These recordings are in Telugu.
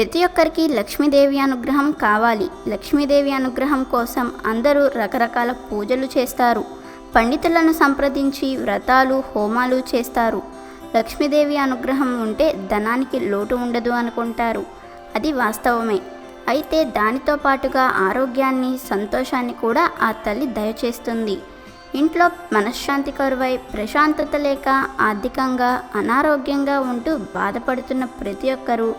ప్రతి ఒక్కరికి లక్ష్మీదేవి అనుగ్రహం కావాలి. లక్ష్మీదేవి అనుగ్రహం కోసం అందరూ రకరకాల పూజలు చేస్తారు. పండితులను సంప్రదించి వ్రతాలు హోమాలు చేస్తారు. లక్ష్మీదేవి అనుగ్రహం ఉంటే ధనానికి లోటు ఉండదు అనుకుంటారు. అది వాస్తవమే. అయితే దానితో పాటుగా ఆరోగ్యాన్ని సంతోషాన్ని కూడా ఆ తల్లి దయచేస్తుంది. ఇంట్లో మనశ్శాంతి కరువై ప్రశాంతత లేక ఆర్థికంగా అనారోగ్యంగా ఉంటూ బాధపడుతున్న ప్రతి ఒక్కరూ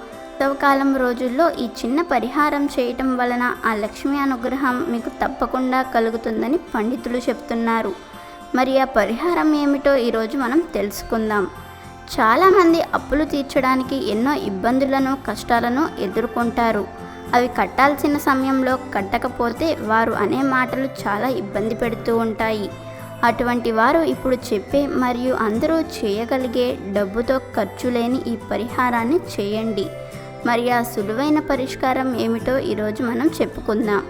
కాలం రోజుల్లో ఈ చిన్న పరిహారం చేయటం వలన ఆ లక్ష్మి అనుగ్రహం మీకు తప్పకుండా కలుగుతుందని పండితులు చెప్తున్నారు. మరి ఆ పరిహారం ఏమిటో ఈరోజు మనం తెలుసుకుందాం. చాలామంది అప్పులు తీర్చడానికి ఎన్నో ఇబ్బందులను కష్టాలను ఎదుర్కొంటారు. అవి కట్టాల్సిన సమయంలో కట్టకపోతే వారు అనే మాటలు చాలా ఇబ్బంది పెడుతూ ఉంటాయి. అటువంటి వారు ఇప్పుడు చెప్పే మరియు అందరూ చేయగలిగే డబ్బుతో ఖర్చు లేని ఈ పరిహారాన్ని చేయండి. మరి ఆ సులువైన పరిష్కారం ఏమిటో ఈరోజు మనం చెప్పుకుందాం.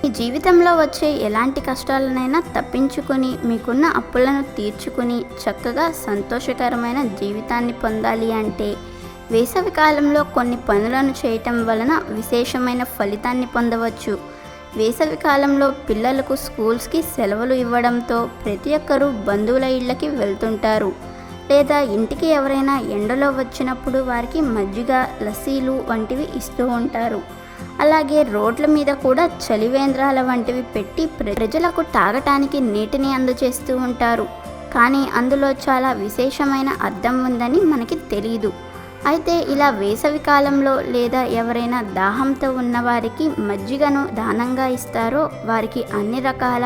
మీ జీవితంలో వచ్చే ఎలాంటి కష్టాలనైనా తప్పించుకొని మీకున్న అప్పులను తీర్చుకుని చక్కగా సంతోషకరమైన జీవితాన్ని పొందాలి అంటే వేసవి కాలంలో కొన్ని పనులను చేయటం వలన విశేషమైన ఫలితాన్ని పొందవచ్చు. వేసవి కాలంలో పిల్లలకు స్కూల్స్కి సెలవులు ఇవ్వడంతో ప్రతి ఒక్కరూ బంధువుల ఇళ్ళకి వెళ్తుంటారు. లేదా ఇంటికి ఎవరైనా ఎండలో వచ్చినప్పుడు వారికి మజ్జిగ లస్సీలు వంటివి ఇస్తూ ఉంటారు. అలాగే రోడ్ల మీద కూడా చలివేంద్రాల వంటివి పెట్టి ప్రజలకు తాగటానికి నీటిని అందజేస్తూ ఉంటారు. కానీ అందులో చాలా విశేషమైన అర్థం ఉందని మనకి తెలియదు అయితే ఇలా వేసవి కాలంలో లేదా ఎవరైనా దాహంతో ఉన్నవారికి మజ్జిగను దానంగా ఇస్తారో వారికి అన్ని రకాల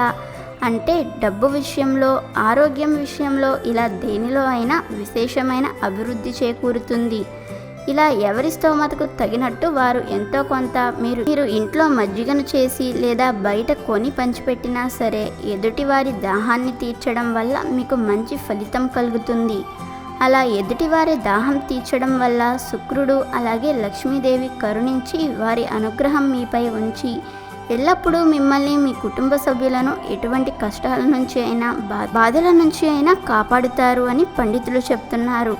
అంటే డబ్బు విషయంలో ఆరోగ్యం విషయంలో ఇలా దేనిలో అయినా విశేషమైన అభివృద్ధి చేకూరుతుంది. ఇలా ఎవరి స్తోమతకు తగినట్టు వారు ఎంతో కొంత మీరు మీరు ఇంట్లో మజ్జిగను చేసి లేదా బయట కొని పంచిపెట్టినా సరే ఎదుటి వారి దాహాన్ని తీర్చడం వల్ల మీకు మంచి ఫలితం కలుగుతుంది. అలా ఎదుటివారి దాహం తీర్చడం వల్ల శుక్రుడు అలాగే లక్ష్మీదేవి కరుణించి వారి అనుగ్రహం మీపై ఉంచి ఎల్లప్పుడూ మిమ్మల్ని మీ కుటుంబ సభ్యులను ఎటువంటి కష్టాల నుంచి అయినా బా- బాధల నుంచి అయినా కాపాడుతారు అని పండితులు చెప్తున్నారు.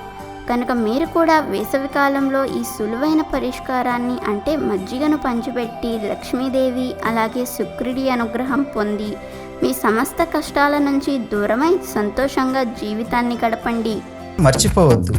కనుక మీరు కూడా వేసవికాలంలో ఈ సులువైన పరిష్కారాన్ని అంటే మజ్జిగను పంచిపెట్టి లక్ష్మీదేవి అలాగే శుక్రుడి అనుగ్రహం పొంది మీ సమస్త కష్టాల నుంచి దూరమై సంతోషంగా జీవితాన్ని గడపండి. మర్చిపోవద్దు.